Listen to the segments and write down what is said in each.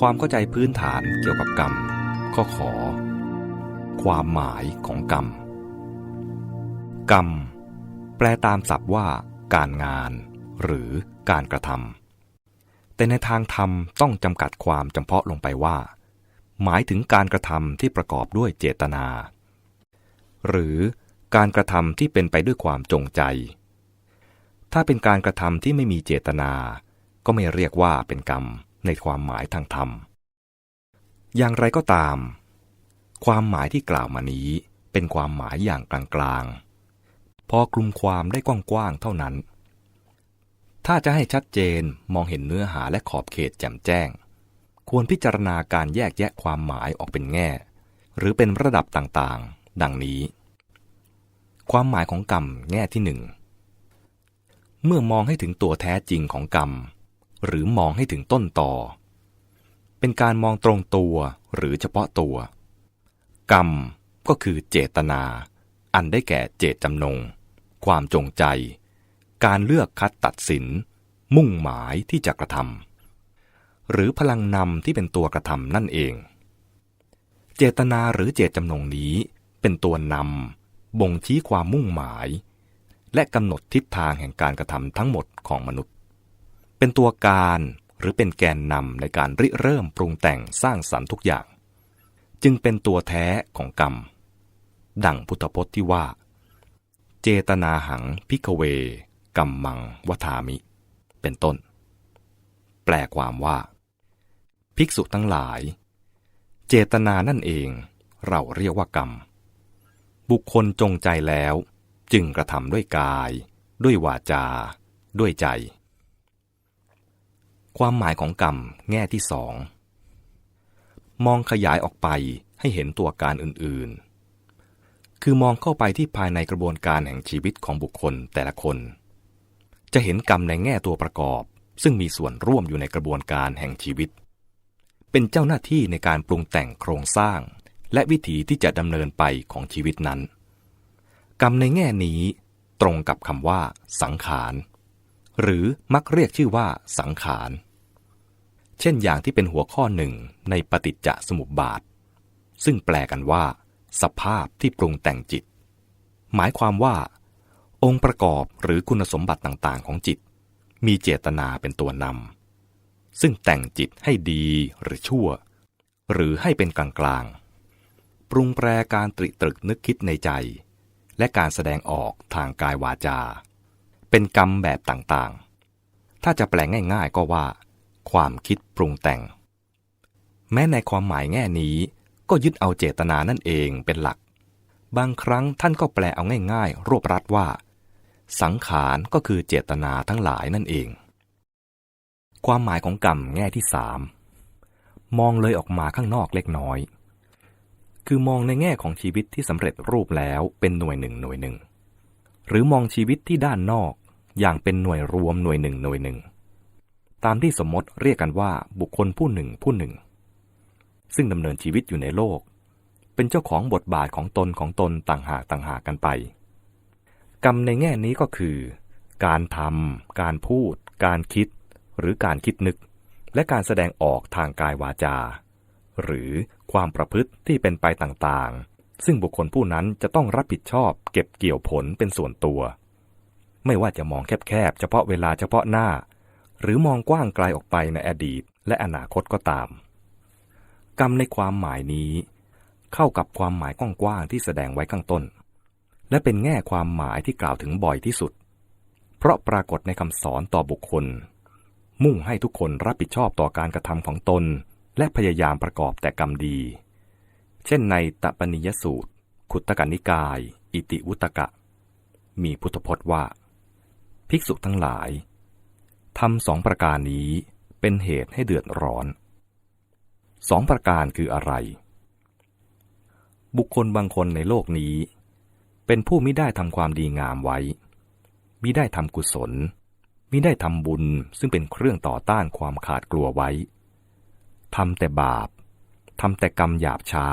ความเข้าใจพื้นฐานเกี่ยวกับกรรม ข้อขอ ความหมายของกรรม กรรม แปลตามศัพท์ว่า การงาน หรือการกระทำแต่ในทางธรรมต้องจำกัดความจำเพาะลงไปว่า หมายถึงการกระทำที่ประกอบด้วยเจตนา หรือการกระทำที่เป็นไปด้วยความจงใจ ถ้าเป็นการกระทำที่ไม่มีเจตนา ก็ไม่เรียกว่าเป็นกรรม ในความหมายทางธรรม อย่างไรก็ตาม ความหมายที่กล่าวมานี้เป็นความหมายอย่างกลางๆ พอกลุ่มความได้กว้างๆเท่านั้น ถ้าจะให้ชัดเจนมองเห็นเนื้อหาและขอบเขตแจ่มแจ้ง ควรพิจารณาการแยกแยะความหมายออกเป็นแง่ หรือเป็นระดับต่างๆ ดังนี้ ความหมายของกรรมแง่ที่หนึ่งเมื่อมองให้ถึงตัวแท้จริงของกรรม หรือมองให้ถึงต้นต่อ เป็นการมองตรงตัวหรือเฉพาะตัว กรรมก็คือเจตนา อันได้แก่เจตจำนง ความจงใจ การเลือกคัดตัดสิน มุ่งหมายที่จะกระทำหรือพลังนำที่เป็นตัวกระทำนั่นเอง เจตนาหรือเจตจำนงนี้เป็นตัวนำบ่งชี้ความมุ่งหมาย และกำหนดทิศทางแห่งการกระทำทั้งหมดของมนุษย์ เป็นตัวการหรือเป็นแกนนำในการริเริ่มปรุงแต่งสร้างสรรค์ทุกอย่าง จึงเป็นตัวแท้ของกรรม ดังพุทธพจน์ที่ว่า เจตนาหังพิกเวกัมมังวทามิ เป็นต้น แปลความว่า ภิกษุทั้งหลาย เจตนานั่นเองเราเรียกว่ากรรม บุคคลจงใจแล้ว จึงกระทำด้วยกาย ด้วยวาจา ด้วยใจ ความหมายของกรรมแง่ที่สองมองขยายออกไปให้เห็นตัวการอื่นๆ คือมองเข้าไปที่ภายในกระบวนการแห่งชีวิตของบุคคลแต่ละคน จะเห็นกรรมในแง่ตัวประกอบ ซึ่งมีส่วนร่วมอยู่ในกระบวนการแห่งชีวิต เป็นเจ้าหน้าที่ในการปรุงแต่งโครงสร้าง และวิถีที่จะดำเนินไปของชีวิตนั้น กรรมในแง่นี้ตรงกับคำว่า สังขาร หรือมักเรียกชื่อว่าสังขาร เช่นอย่างที่เป็นหัวข้อหนึ่งในปฏิจจสมุปบาท ซึ่งแปลกันว่า สภาพที่ปรุงแต่งจิต หมายความว่า องค์ประกอบหรือคุณสมบัติต่างๆ ของจิต มีเจตนาเป็นตัวนำซึ่งแต่งจิตให้ดีหรือชั่ว หรือให้เป็นกลางๆ ปรุงแปรการตริตรึกนึกคิดในใจ และการแสดงออกทางกายวาจา เป็นกรรมแบบต่างๆ ถ้าจะแปลง่าย ๆ ก็ว่า ความคิดปรุงแต่ง แม้ในความหมายแง่นี้ก็ยึดเอาเจตนานั่นเองเป็นหลัก บางครั้งท่านก็แปลเอาง่าย ๆ รวบรัดว่า สังขารก็คือเจตนาทั้งหลายนั่นเอง ความหมายของกรรมแง่ที่สามมองเลยออกมาข้างนอกเล็กน้อย คือมองในแง่ของชีวิตที่สำเร็จรูปแล้วเป็นหน่วยหนึ่งหน่วยหนึ่ง หรือมองชีวิตที่ด้านนอกอย่างเป็นหน่วยรวมหน่วยหนึ่งหน่วยหนึ่ง ตามที่สมมติเรียกกันว่าบุคคลผู้หนึ่งผู้หนึ่ง ซึ่งดำเนินชีวิตอยู่ในโลก เป็นเจ้าของบทบาทของตนของตนต่างหากต่างหากกันไป กรรมในแง่นี้ก็คือ การทำการพูด การคิด หรือการคิดนึก และการแสดงออกทางกายวาจา หรือความประพฤติที่เป็นไปต่างๆ ซึ่งบุคคลผู้นั้นจะต้องรับผิดชอบ เก็บเกี่ยวผลเป็นส่วนตัว ไม่ว่าจะมองแคบๆเฉพาะเวลาเฉพาะหน้า หรือมองกว้างไกลออกไปในอดีตและอนาคตก็ตาม กรรมในความหมายนี้ เข้ากับความหมายกว้างๆที่แสดงไว้ข้างต้น และเป็นแง่ความหมายที่กล่าวถึงบ่อยที่สุด เพราะปรากฏในคำสอนต่อบุคคล มุ่งให้ทุกคนรับผิดชอบต่อการกระทำของตน และพยายามประกอบแต่กรรมดี เช่นในตปนิยสูตร ขุตกนิกาย อิติวุตกะ มีพุทธพจน์ว่า ภิกษุทั้งหลาย ทำสองประการนี้เป็นเหตุให้เดือดร้อน สองประการคืออะไร บุคคลบางคนในโลกนี้ เป็นผู้มิได้ทำความดีงามไว้ มิได้ทำกุศล มิได้ทำบุญซึ่งเป็นเครื่องต่อต้านความขาดกลัวไว้ ทำแต่บาป ทำแต่กรรมหยาบช้า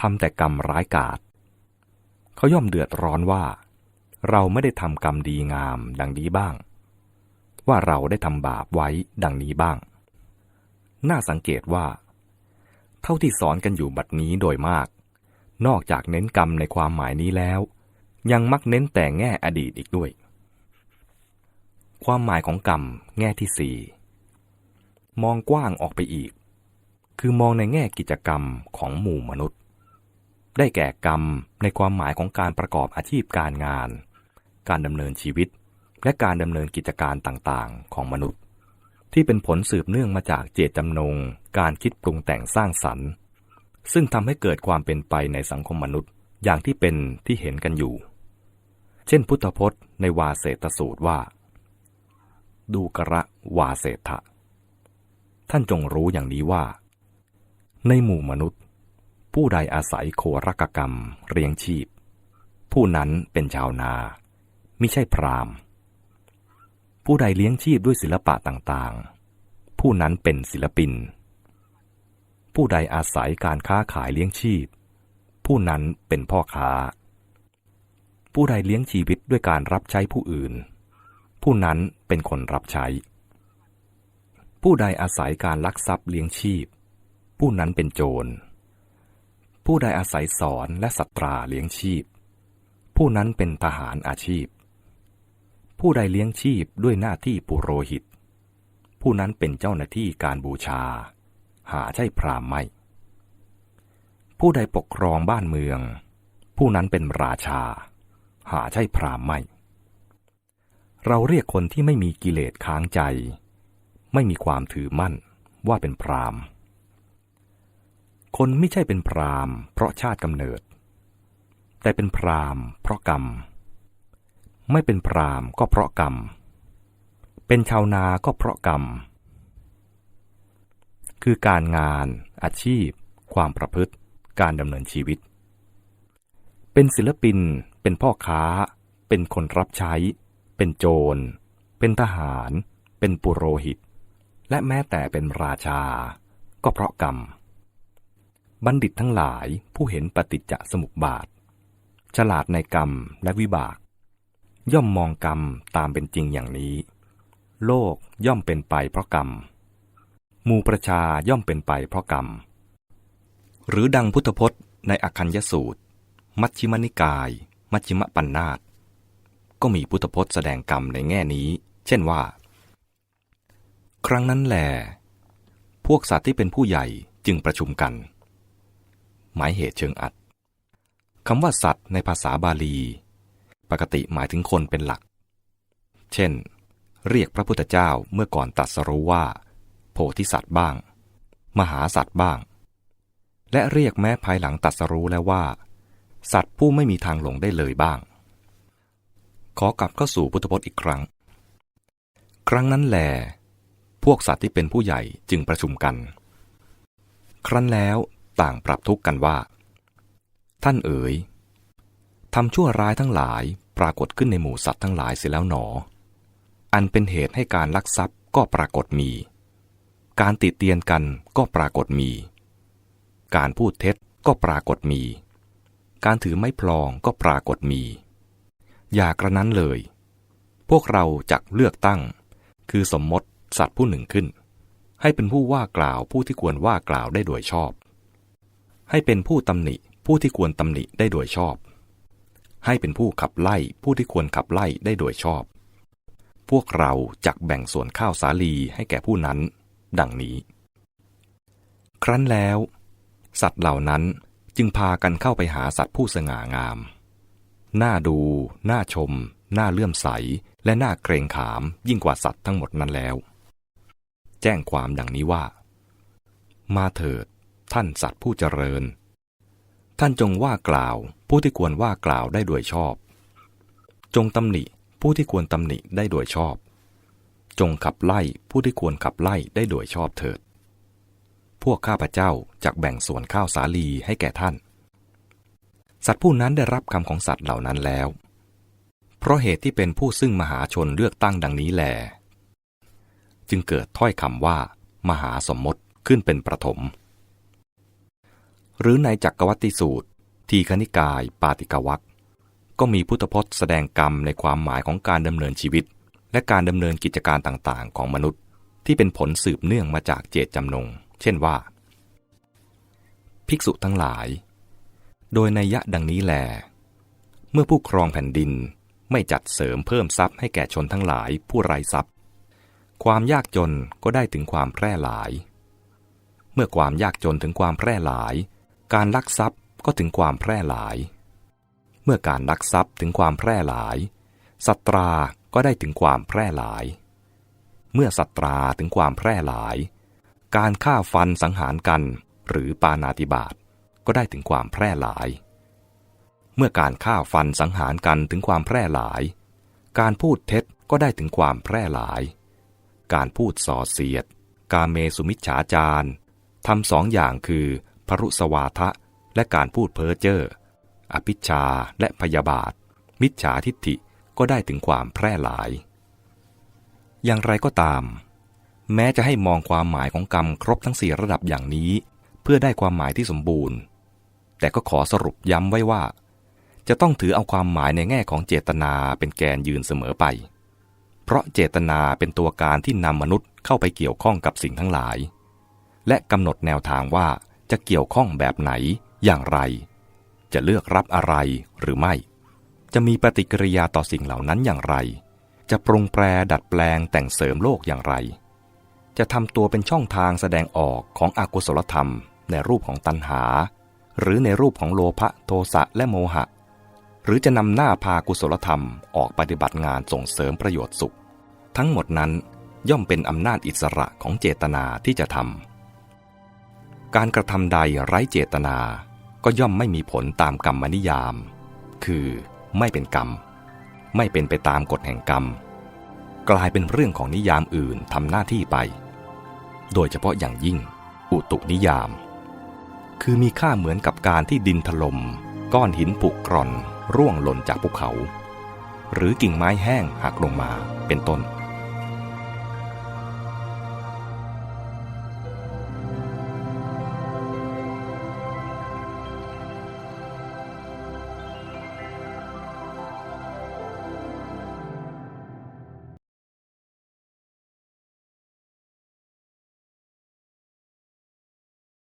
ทำแต่กรรมร้ายกาจเขาย่อมเดือดร้อนว่า เราไม่ได้ทำกรรมดีงามดังนี้บ้าง ว่าเราได้ทำบาปไว้ดังนี้บ้าง น่าสังเกตว่า เท่าที่สอนกันอยู่บัดนี้โดยมาก นอกจากเน้นกรรมในความหมายนี้แล้ว ยังมักเน้นแต่แง่อดีตอีกด้วย ความหมายของกรรมแง่ที่สี่มองกว้างออกไปอีก คือมองในแง่กิจกรรมของหมู่มนุษย์ ได้แก่กรรมในความหมายของการประกอบอาชีพการงาน การดำเนินชีวิต และการดำเนินกิจการต่างๆ ของมนุษย์ ที่เป็นผลสืบเนื่องมาจากเจตจำนง การคิดปรุงแต่งสร้างสรรค์ ซึ่งทำให้เกิดความเป็นไปในสังคมมนุษย์อย่างที่เป็นที่เห็นกันอยู่ เช่นพุทธพจน์ในวาเสตสูตรว่า ดูกระวาเสถะท่านจงรู้อย่างนี้ว่า ในหมู่มนุษย์ ผู้ใดอาศัยโครกกรรมเรียงชีพ ผู้นั้นเป็นชาวนา ไม่ใช่พราม ผู้ใดเลี้ยงชีพด้วยศิลปะต่างๆ ผู้นั้นเป็นศิลปิน ผู้ใดอาศัยการค้าขายเลี้ยงชีพ ผู้นั้นเป็นพ่อค้า ผู้ใดเลี้ยงชีวิตด้วยการรับใช้ผู้อื่น ผู้นั้นเป็นคนรับใช้ ผู้ใดอาศัยการลักทรัพย์เลี้ยงชีพ ผู้นั้นเป็นโจร ผู้ใดอาศัยสอนและสัตราเลี้ยงชีพ ผู้นั้นเป็นทหารอาชีพ ผู้ใดเลี้ยงชีพด้วยหน้าที่ปุโรหิต ผู้นั้นเป็นเจ้าหน้าที่การบูชา หาใช่พรามไม่ ผู้ใดปกครองบ้านเมือง ผู้นั้นเป็นราชา หาใช่พรามไม่ เราเรียกคนที่ไม่มีกิเลสค้างใจ ไม่มีความถือมั่นว่าเป็นพรามคนไม่ใช่เป็นพรามเพราะชาติกำเนิด แต่เป็นพรามเพราะกรรม ไม่เป็นพรามก็เพราะกรรม เป็นชาวนาก็เพราะกรรม คือการงาน อาชีพ ความประพฤติ การดำเนินชีวิต เป็นศิลปิน เป็นพ่อค้า เป็นคนรับใช้ เป็นโจร เป็นทหาร เป็นปุโรหิต และแม้แต่เป็นราชา ก็เพราะกรรม บัณฑิตทั้งหลายผู้เห็นปฏิจจสมุปบาท ฉลาดในกรรมและวิบาก ย่อมมองกรรมตามเป็นจริงอย่างนี้ โลกย่อมเป็นไปเพราะกรรมหมู่ประชาย่อมเป็นไปเพราะกรรม หรือดังพุทธพจน์ในอคัญญสูตร มัชฌิมนิกาย มัชฌิมปัญนาตก็มีพุทธพจน์แสดงกรรมในแง่นี้ เช่นว่า ครั้งนั้นแหลพวกสัตว์ที่เป็นผู้ใหญ่จึงประชุมกัน หมายเหตุเชิงอัดคำว่าสัตว์ในภาษาบาลี ปกติหมายถึงคนเป็นหลัก เช่น เรียกพระพุทธเจ้าเมื่อก่อนตรัสรู้ว่า โพธิสัตว์บ้าง มหาสัตว์บ้าง และเรียกแม้ภายหลังตรัสรู้แล้วว่า สัตว์ผู้ไม่มีทางหลงได้เลยบ้าง ขอกลับเข้าสู่พุทธพจน์อีกครั้ง ครั้งนั้นแหลพวกสัตว์ที่เป็นผู้ใหญ่จึงประชุมกัน ครั้นแล้วต่างปรับทุกข์กันว่า ท่านเอ๋ยทำชั่วร้ายทั้งหลาย ปรากฏขึ้นในหมู่สัตว์ทั้งหลายเสียแล้วหนอ อันเป็นเหตุให้การลักทรัพย์ก็ปรากฏมี การติดเตียนกันก็ปรากฏมี การพูดเท็จก็ปรากฏมี การถือไม้พลองก็ปรากฏมี อย่ากระนั้นเลย พวกเราจักเลือกตั้ง คือสมมติสัตว์ผู้หนึ่งขึ้น ให้เป็นผู้ว่ากล่าวผู้ที่ควรว่ากล่าวได้โดยชอบ ให้เป็นผู้ตำหนิผู้ที่ควรตำหนิได้โดยชอบ ให้เป็นผู้ขับไล่ผู้ที่ควรขับไล่ได้โดยชอบ พวกเราจักแบ่งส่วนข้าวสาลีให้แก่ผู้นั้น ดังนี้ ครั้นแล้ว สัตว์เหล่านั้นจึงพากันเข้าไปหาสัตว์ผู้สง่างาม น่าดู น่าชม น่าเลื่อมใส และน่าเกรงขามยิ่งกว่าสัตว์ทั้งหมดนั้นแล้ว แจ้งความดังนี้ว่า มาเถิดท่านสัตว์ผู้เจริญ ท่านจงว่ากล่าว ผู้ที่ควรว่ากล่าวได้โดยชอบ จงตำหนิผู้ที่ควรตำหนิได้โดยชอบ จงขับไล่ผู้ที่ควรขับไล่ได้โดยชอบเถิด พวกข้าพเจ้าจักแบ่งส่วนข้าวสาลีให้แก่ท่าน สัตว์ผู้นั้นได้รับคำของสัตว์เหล่านั้นแล้ว เพราะเหตุที่เป็นผู้ซึ่งมหาชนเลือกตั้งดังนี้แล จึงเกิดถ้อยคำว่า มหาสมมติขึ้นเป็นประถม หรือในจักรวัติสูตร ทีคณิกาย ปาติกวักก็มีพุทธพจน์แสดงกรรมในความหมายของการดำเนินชีวิต และการดำเนินกิจการต่างๆ ของมนุษย์ ที่เป็นผลสืบเนื่องมาจากเจตจำนง เช่นว่า ภิกษุทั้งหลาย โดยในยยะดังนี้แล เมื่อผู้ครองแผ่นดินไม่จัดเสริมเพิ่มทรัพย์ให้แก่ชนทั้งหลายผู้ไร้ทรัพย์ ความยากจนก็ได้ถึงความแพร่หลาย เมื่อความยากจนถึงความแพร่หลาย การลักทรัพย์ก็ถึงความแพร่หลาย เมื่อการลักทรัพย์ถึงความแพร่หลายสัตราก็ได้ถึงความแพร่หลาย เมื่อสัตราถึงความแพร่หลาย การฆ่าฟันสังหารกันหรือปานาติบาตก็ได้ถึงความแพร่หลาย เมื่อการฆ่าฟันสังหารกันถึงความแพร่หลาย การพูดเท็จก็ได้ถึงความแพร่หลาย การพูดส่อเสียด กาเมสุมิจฉาจารทำสองอย่างคือ รุสวาทะ และการพูดเพ้อเจ้อ อภิชาและพยาบาท มิจฉาทิฏฐิก็ได้ถึงความแพร่หลาย อย่างไรก็ตาม แม้จะให้มองความหมายของกรรมครบทั้งสี่ระดับอย่างนี้ เพื่อได้ความหมายที่สมบูรณ์ แต่ก็ขอสรุปย้ำไว้ว่า จะต้องถือเอาความหมายในแง่ของเจตนาเป็นแกนยืนเสมอไป เพราะเจตนาเป็นตัวการที่นำมนุษย์เข้าไปเกี่ยวข้องกับสิ่งทั้งหลายและกำหนดแนวทางว่า จะเกี่ยวข้องแบบไหน อย่างไร จะเลือกรับอะไรหรือไม่ จะมีปฏิกิริยาต่อสิ่งเหล่านั้นอย่างไร จะปรุงแปรดัดแปลงแต่งเสริมโลกอย่างไร จะทำตัวเป็นช่องทางแสดงออกของอกุศลธรรม ในรูปของตัณหา หรือในรูปของโลภะโทสะและโมหะ หรือจะนำหน้าพากุศลธรรมออกปฏิบัติงานส่งเสริมประโยชน์สุข ทั้งหมดนั้นย่อมเป็นอำนาจอิสระของเจตนาที่จะทำ การกระทำใดไร้เจตนา ก็ย่อมไม่มีผลตามกรรมนิยาม คือไม่เป็นกรรม ไม่เป็นไปตามกฎแห่งกรรม กลายเป็นเรื่องของนิยามอื่นทำหน้าที่ไป โดยเฉพาะอย่างยิ่ง อุตุนิยาม คือมีค่าเหมือนกับการที่ดินถลม่มก้อนหินผุกร่อนร่วงหล่นจากภูเขา หรือกิ่งไม้แห้งหักลงมาเป็นต้น